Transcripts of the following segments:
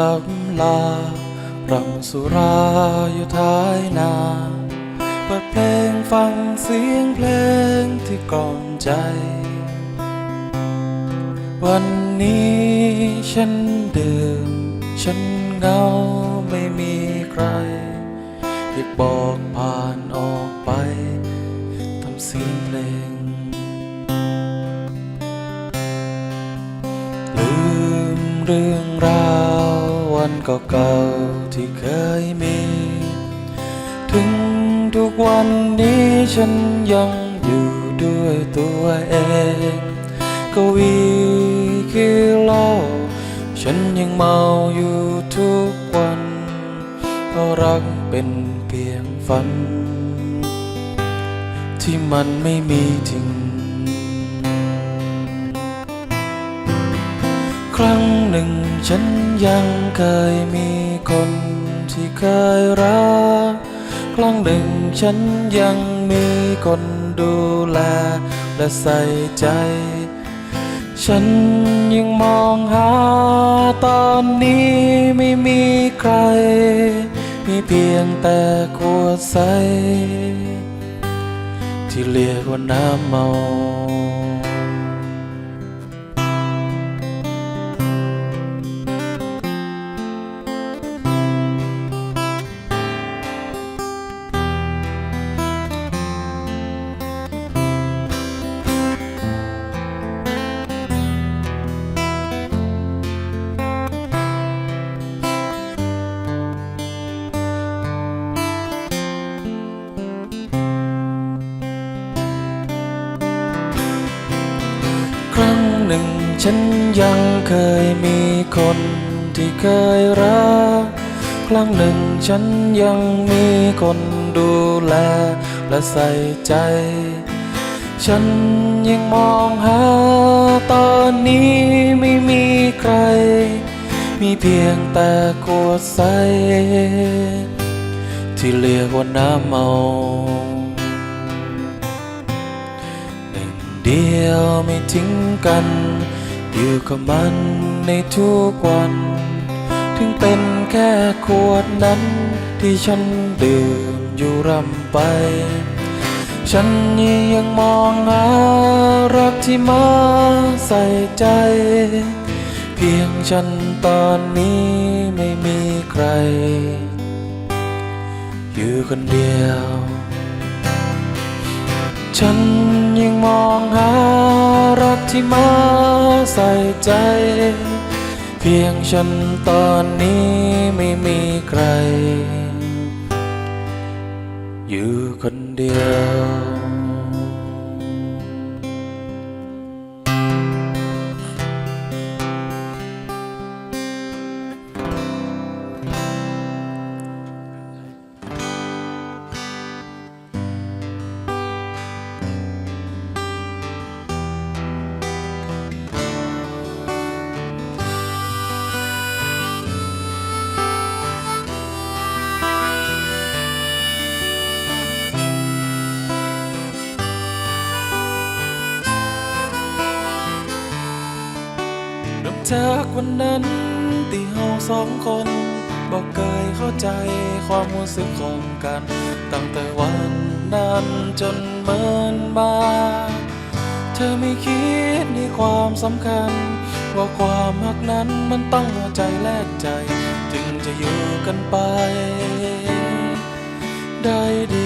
ลับลารังสุราอยู่ท้ายนาเปิดเพลงฟังเสียงเพลงที่กล่อมใจ วันนี้ฉันเดิมฉันเหงาไม่มีใครอยากบอกผ่านออกไปทำเสียงเพลง ลืมเรื่องราว วันเก่าๆที่เคยมี ถึงทุกวันนี้ฉันยังอยู่ด้วยตัวเองกวีคือเล่าฉันยังเมาอยู่ทุกวันเพราะรักเป็นเพียงฝัน ที่มันไม่มีจริง ครั้ง หนึ่งฉันยังเคยมีคนที่เคยรัก ครั้งหนึ่งฉันยังมีคนดูแลและใส่ใจ ฉันยังมองหาตอนนี้ไม่มีใคร มีเพียงแต่ขวดใส ที่เรียกว่าน้ำเมา ฉันยังเคยมีคนที่เคยรัก ครั้งหนึ่งฉันยังมีคนดูแลและใส่ใจ ฉันยังมองหาตอนนี้ไม่มีใคร มีเพียงแต่ขวดใส ที่เรียกว่าน้ำเมาหนึ่งเดียวไม่ทิ้งกัน อยู่กับมันในทุกวัน ถึงเป็นแค่ขวดนั้น ที่ฉันดื่มอยู่รำไป ฉันยังมองหารักที่มาใส่ใจ เพียงฉันตอนนี้ไม่มีใคร อยู่คนเดียว ฉันยังมองหา รักที่มาใส่ใจ เพียงฉันตอนนี้ไม่มีใคร อยู่คนเดียว วันนั้นที่เฮาสองคนบอกเคยเข้าใจความรู้สึกของกัน ตั้งแต่วันนั้นจนเมินมา เธอไม่คิดในความสำคัญ ว่าความรักนั้นมันต้องใจแลกใจ จึงจะอยู่กันไป ได้ดี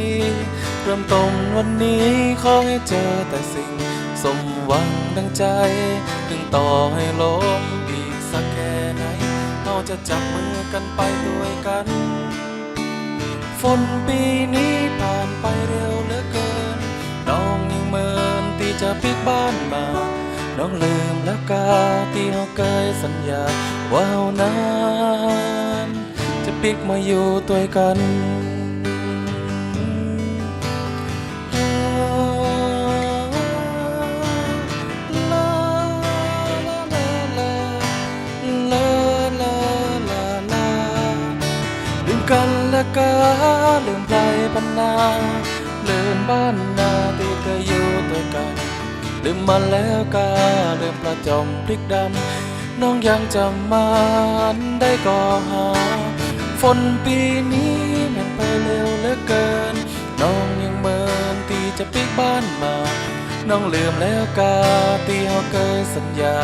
ดีๆ เริ่มต้นวันนี้ขอให้เจอแต่สิ่งสมหวังดังใจ ถึงต่อให้ล้มอีกสักแค่ไหน เราจะจับมือกันไปด้วยกัน ฝนปีนี้ผ่านไปเร็วเหลือเกิน น้องยังเมินที่จะพลิกบ้านมา น้องลืมแล้วกาที่เราเคยสัญญาว่าเานั้นจะพลิกมาอยู่ด้วกัน นาลืมบ้านนาที่เคยอยู่ด้วยกันลืมมันแล้วกาลืมประจอมพริกดำน้องยังจำมันได้ก็หา ฝนปีนี้มันไปเร็วเหลือเกิน น้องยังเมินที่จะปิกบ้านมา น้องลืมแล้วกาที่เฮาเคยสัญญา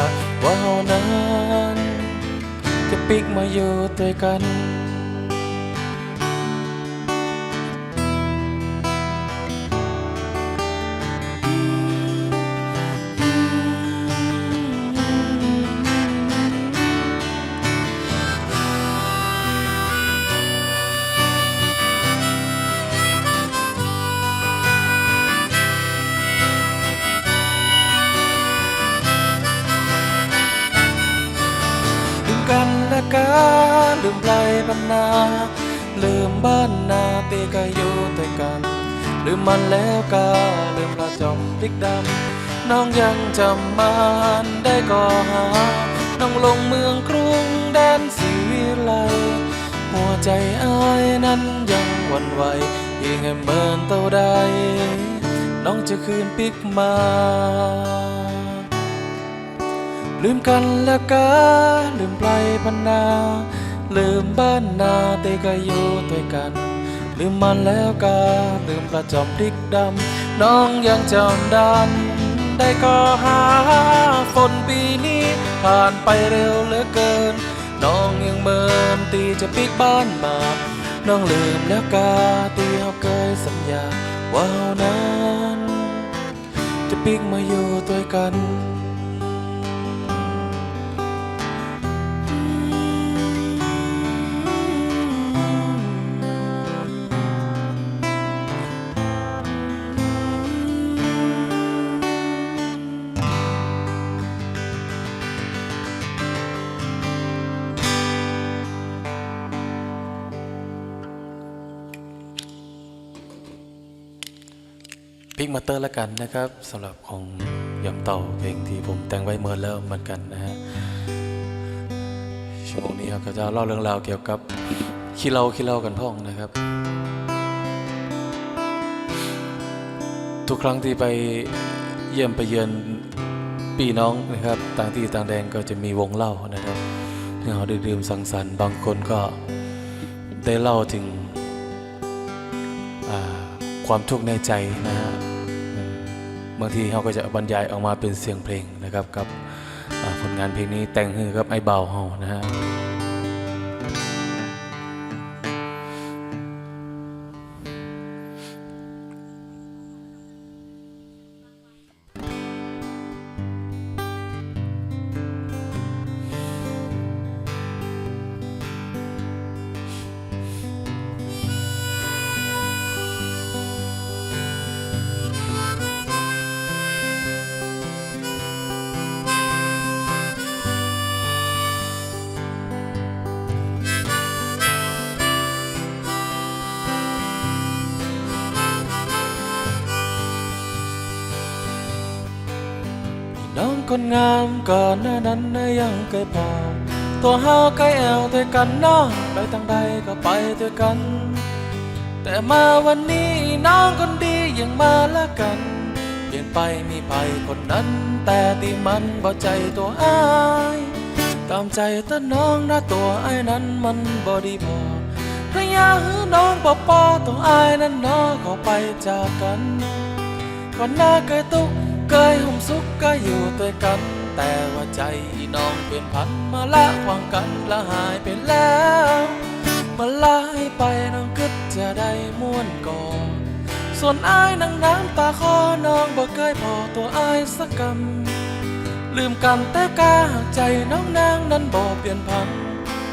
ว่าเฮานั้น จะปิกมาอยู่ด้วยกัน มันแล้วกาลืมละจอมพลิกดำน้องยังจำมันได้ก็หา น้องลงเมืองกรุงแดนสีวิไลหัวใจอ้ายนั้นยังวันไหวยิ่งให้เมินเท่าใดน้องจะคืนปิกมาลืมกันแล้วกาลืมไกลพันนา ลืมบ้านนาแต่ก็อยู่ด้วยกัน ลืมมันแล้วกาลืมประจอมพริกดำ น้องยังจำดัน ได้ก็หาฝนปีนี้ผ่านไปเร็วเหลือเกิน น้องยังเมินตีจะปิกบ้านมา น้องลืมแล้วกาที่เฮาเคยสัญญาว่าเฮานั้น จะปิกมาอยู่ด้วยกัน กมาเตอร์ละกันนะครับสำหรับของยำเต่าเพลงที่ผมแต่งไว้เมื่อแล้วเหมือนกันนะฮะชั่วโมงนี้ครับก็จะเล่าเรื่องราวเกี่ยวกับขี้เล่าขี้เล่ากันพ่องนะครับ ทุกครั้งที่ไปเยี่ยมไปเยือนพี่น้องนะครับต่างที่ต่างแดนก็จะมีวงเล่านะครับที่เราได้ดื่มสังสรรค์บางคนก็ได้เล่าถึงความทุกข์ในใจนะฮะ บางทีเขาก็จะบรรยายออกมาเป็นเสียงเพลงนะครับกับผลงานเพลงนี้แต่งให้กับไอ้เบาเฮานะฮะ คนงามก่อนหน้านั้นนะยังเคยพอตัวเฮาใกล้แอวด้วยกันเน้องไปทางใดก็ไปด้วยกัน แต่มาวันนี้น้องคนดียังมาละกัน เปลี่ยนไปมีไปคนนั้น แต่ที่มันบ่ใจตัวอายตามใจแต่น้องนะตัวไอ้นั้นมันบ่ดีพอพระยาหือน้องบ่ปอตัวไอ้นั้นน้องขอไปจากกันก่อนหน้าเคยตุก เคยห่มสุขก็อยู่ด้วยกัน แต่ว่าใจน้องเปลี่ยนพันมาละวางกันละหายไปแล้วมื่อลายไปน้องคิดจะได้ม่วนก่อนส่วนอ้ายนั่งน้ำตาคอน้องบ่เคยพอตัวอ้ายสักกำลืมกันแต่กาหากใจน้องนางนั้นบ่เปลี่ยนพัน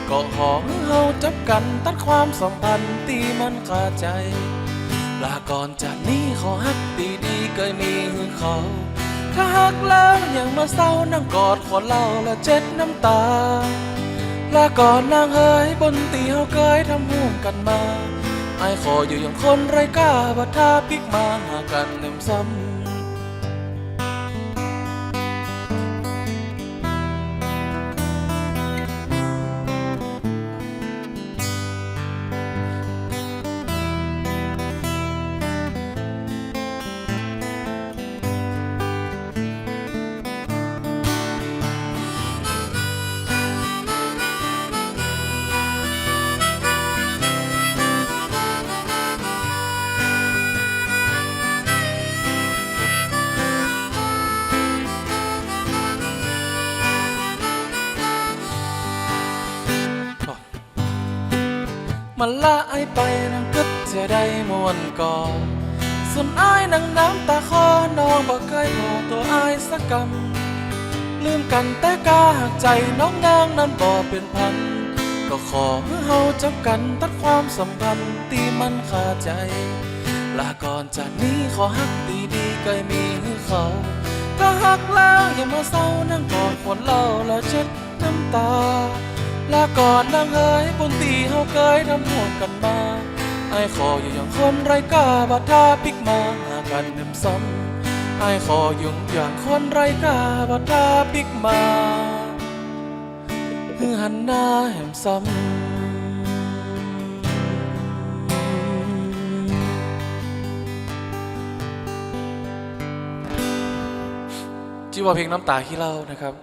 ก็ขอให้เฮาจับกันตัดความสัมพันธ์ที่มันขาดใจลาก่อนจากนี้ขอฮักดีๆเคยมีหือเขา ถ้าหักแล้วยังมาเศร้านั่งกอดขอเล่าและเจ็ดน้ำตาลาก่อนนางเฮยบนตีเฮาเคยทำห่วงกันมาไอขออยู่อย่างคนไร้กล้าบัดท่าพลิกมาหากันเต็มซ้ำ มันละไอไปนังกึดจะได้มวนก่อส่วนอายนังน้ำตาคอน้องบอกเคยพอตัวอายสักกำลืมกันแต่กาหักใจน้องนางนั้นบ่เป็นพัน ก็ขอเฮาจับกันตัดความสัมพันธ์ที่มันขาใจ ลาก่อนจากนี้ขอฮักดีๆก็มีให้เขาถ้าฮักแล้วอย่ามาเศร้านั่งกอดคนเล่าแล้วเช็ดน้ำตา ลาก่อนนางเอ๋ยบนตีเฮาเคยทำห่วงกันมาไอ้ขออยู่อย่างคนไร้กาบัดทาปิกมาหากันเดิมซ้ำไอ้ขออยู่อย่างคนไร้กาบัดทาปิกมาคือหันหน้าแหมซ้ำชื่อว่าเพลงน้ำตาขี้เล่านะครับ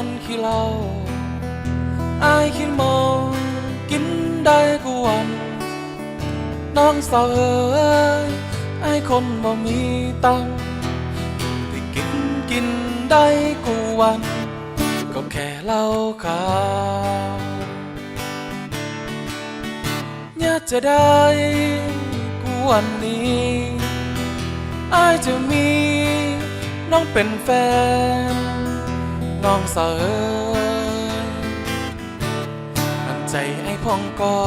มันขี้เหล้าไอ้ขี้เมากินได้กูวันน้องสาวเอ้ยไอ้คนบ่มีตังค์ที่กินกินได้กูวัน ก็แค่เหล้าขาวอยากจะได้กูวันนี้ไอ้จะมีน้องเป็นแฟน น้องสาวเอ๋ยน้ำใจไอ้พองกอ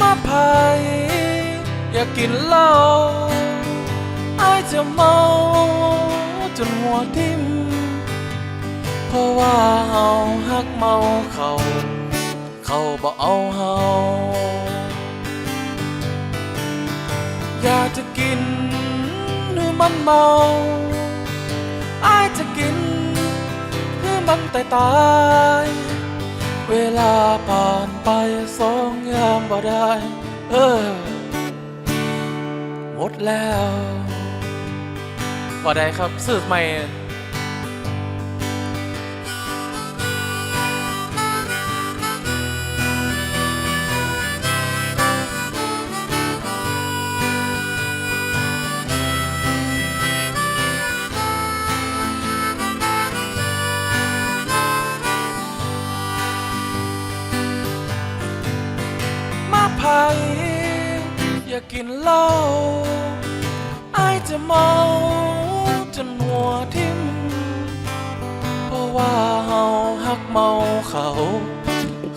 มาพายอยากกินเหล้าไอ้จะเมาจนหัวทิ่มเพราะว่าเฮาฮักเมาเขาเขาบ่เอาเฮาอยากจะกินหรือมันเมา อายจะกิน เพื่อมันตายตาย เวลาผ่านไปสองยามบ่ได้ เออ หมดแล้วบ่ได้ครับสืบใหม่ เมาจนหัวทิ่มเพราะว่าเฮาฮักเมาเขา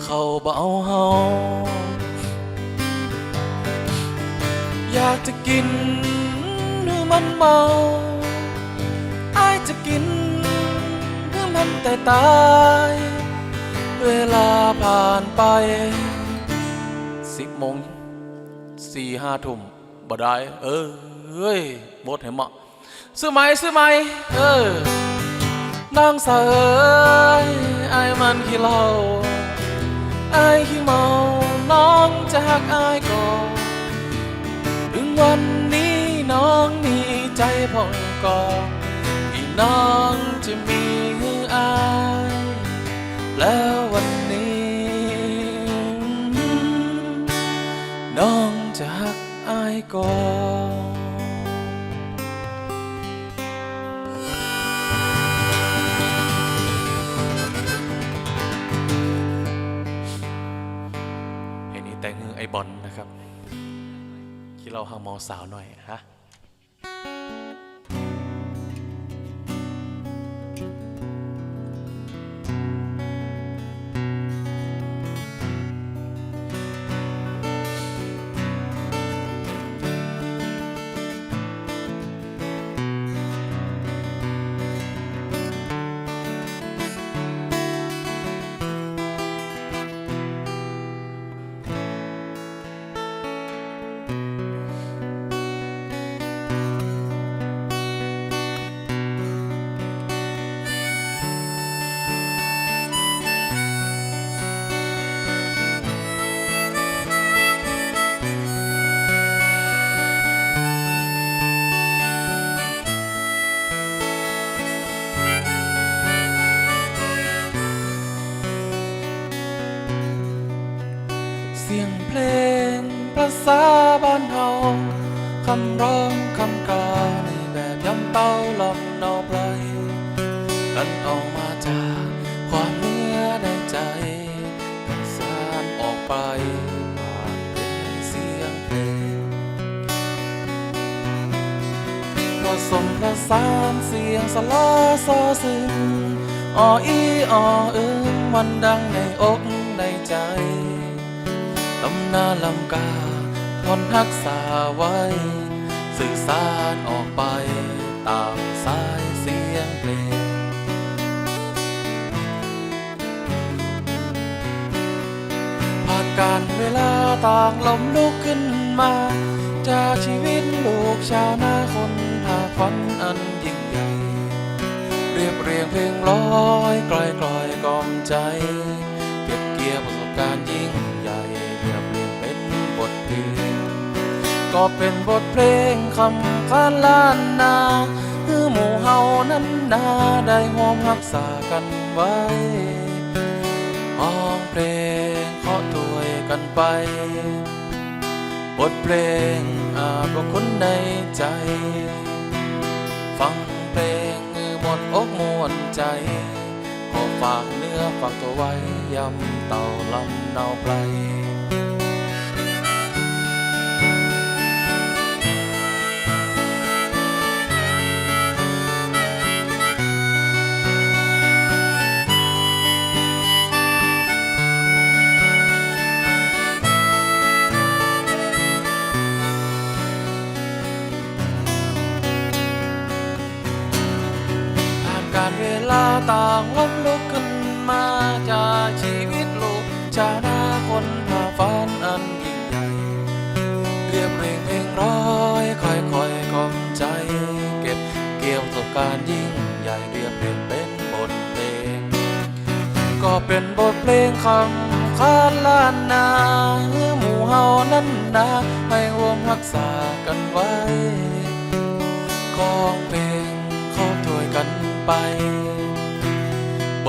เขาเบาเฮาอยากจะกินหรือมันเมาอายจะกินหรือมันแต่ตาย เวลาผ่านไปสิบโมงสี่ห้าทุ่ม บ่ได้ เออเฮ้ยบดเห็นมะซื้อไหมซื้อไหมเออน้องสาวเอ้ยไอ้มันขี้เหล้าไอ้ขี้เมาน้องจะหักไอ้ก่อนถึงวันนี้น้องมีใจพ่องก่อนที่น้องจะมีให้อายแล้ววันนี้ น้อง กอายก่อนเห็นนี้แต่งให้ไอบอลนะครับ ที่เราหางมอสาวหน่อยฮะ ซอซึงอออีอออิงมันดังในอกในใจตำนาลำกาทนรักษาไว้ สื่อสารออกไป ตามสายเสียงเพลงผ่านการเวลาต่างลมลุกขึ้นมา จากชีวิตลูกชาวนาคนหาฝันอัน เรียบเรียงเพลงร้อยกลอยกลอยกล่อมใจ เก็บเกี่ยวประสบการณ์ยิ่งใหญ่เรียบเรียงเป็นบทเพลงก็เป็นบทเพลงคำคานล้านนาเพื่อหมู่เฮานั้นนาได้หอมรักษากันไว้ห้องเพลงเคาะถวยกันไป บทเพลงอาจว่าคนในใจ ฟัง นอกมวนใจ ขอฝากเนื้อฝากตัวไว้ยำเต่าลำเนาไพร ต่างล้มลุกขึ้นมาจากชีวิตลูกชาวนาคนหาฝันอันยิ่งใหญ่เรียบเรียงเพลงร้อยค่อยค่อยกล่อมใจ เก็บเกี่ยวประสบการณ์ยิ่งใหญ่เรียบเรียงเป็นบทเพลง ก็เป็นบทเพลงคำคานล้านนาหมู่เฮานั้นนาให้รวมรักษากันไว้ของเพลงเข้าถวยกันไป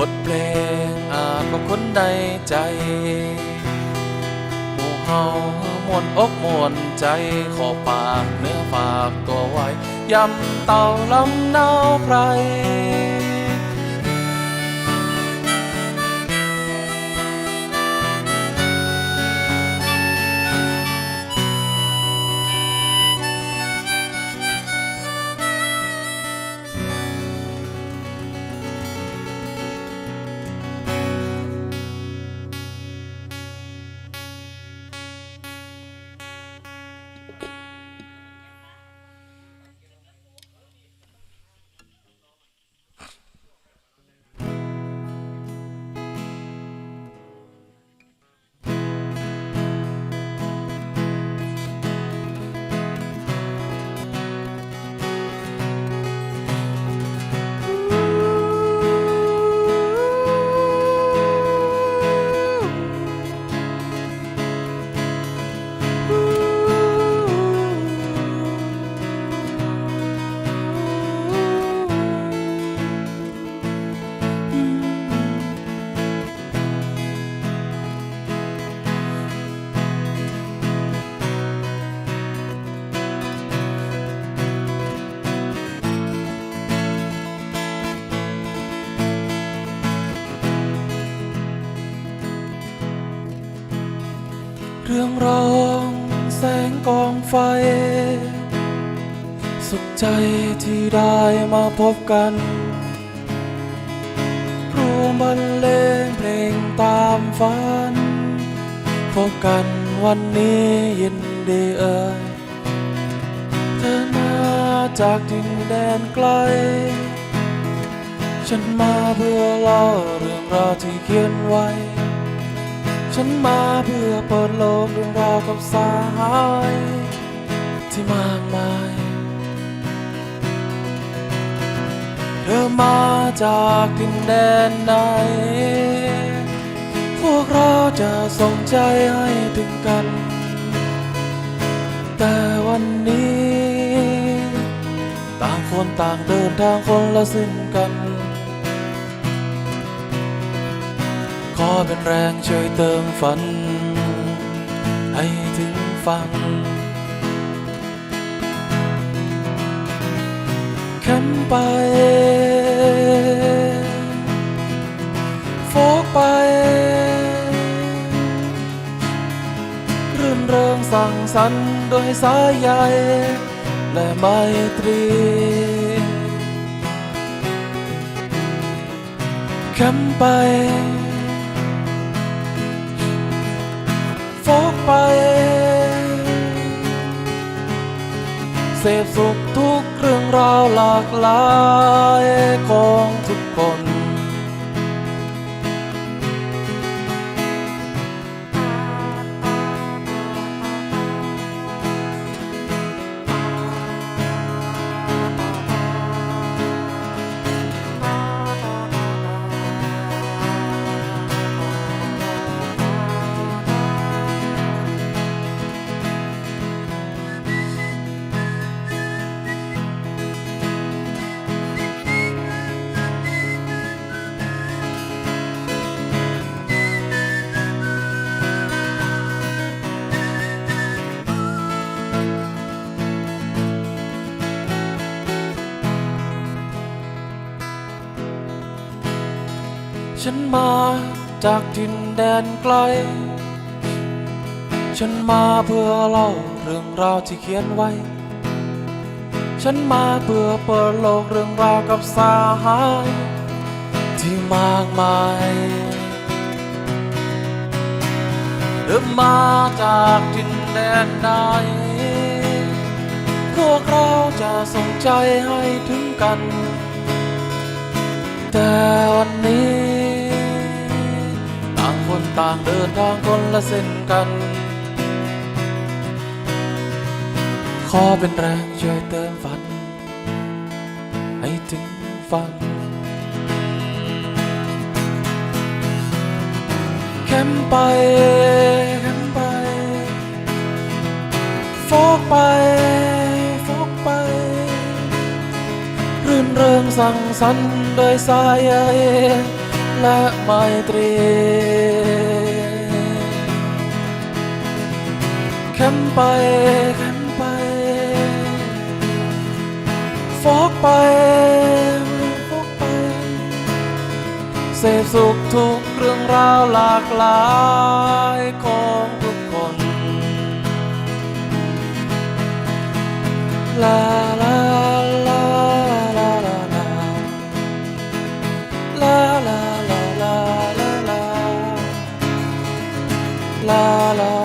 บทเพลงอาจว่าคนใดใจหมู่เฮามวนอกมวนใจขอปากเนื้อฝากตัวไว้ยำเต่าลำเนาไพร ใจที่ได้มาพบกันรวมบรรเลงเพลงตามฝัน พบกันวันนี้ยินดีเอ่ยเธอมาจากดินแดนไกล ฉันมาเพื่อเล่าเรื่องราวที่เขียนไว้ ฉันมาเพื่อเปิดโลกเรื่องราวกับสายที่มากมาย ธอมาจากดินแดนไหน พวกเราจะส่งใจให้ถึงกัน แต่วันนี้ ต่างคนต่างเดินทางคนละเส้นกัน ขอเป็นแรงช่วยเติมฝัน ให้ถึงฟัง ไป โฟกไป รื่นเริงสั่งสรรค์โดยสายใยและไมตรี แคมไป โฟกไป เสพสุขทุก เรื่องราวหลากหลายของ มาจากดินแดนไกล ฉันมาเพื่อเล่าเรื่องราวที่เขียนไว้ ฉันมาเพื่อเปิดโลกเรื่องราวกับสาหายที่มากมายเดินมาจากดินแดนใดพวกเราจะส่งใจให้ถึงกัน แต่วันนี้ ต่างเดินทางคนละเส้นกัน ขอเป็นแรงช่วยเติมฝัน ให้ถึงฟังแคมไปแคมไปโฟกไปโฟกไป รื่นเริงสั่งสรรค์โดยสายใยและไมตรี แคมไปแคมไป ฟอกไปฟอกไป เสพสุขทุกเรื่องราวหลากหลายของทุกคน ลาลาลาลาลาลาลาลาลาลาลาลาลา